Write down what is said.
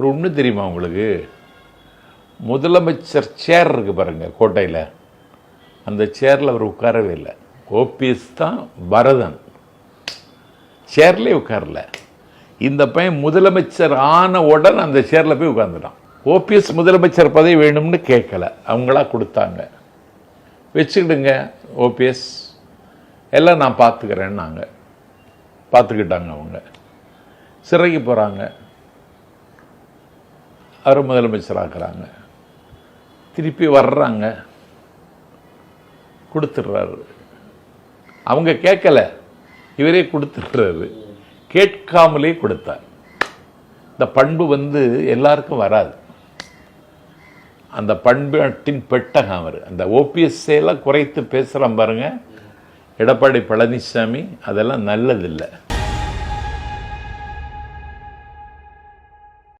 ஒரு ஒன்று தெரியுமா உங்களுக்கு? முதலமைச்சர் சேர் இருக்கு பாருங்கள் கோட்டையில். அந்த சேரில் அவர் உட்காரவே இல்லை. ஓபிஎஸ் தான் பரதன். சேர்லேயே உட்காரல. இந்த பையன் முதலமைச்சர் ஆன உடனே அந்த சேரில் போய் உட்காந்துட்டான் ஓபிஎஸ் முதலமைச்சர் பதவி வேணும்னு கேட்கல. அவங்களா கொடுத்தாங்க. வச்சுக்கிடுங்க ஓபிஎஸ் எல்லாம் நான் பார்த்துக்கிறேன்னாங்க பார்த்துக்கிட்டாங்க அவங்க. சிறைக்கு போகிறாங்க அவர் முதலமைச்சராக்குறாங்க. திருப்பி வர்றாங்க. கொடுத்துட்றாரு அவங்க கேட்கல. இவரே கொடுத்துட்றாரு கேட்காமலே கொடுத்தார். இந்த பண்பு வந்து எல்லாருக்கும் வராது. அந்த பண்பாட்டின் பெட்டகம் அவர். அந்த ஓபிஎஸ் குறைத்து பேசுகிறான் பாருங்க. எடப்பாடி பழனிசாமி அதெல்லாம் நல்லதில்லை.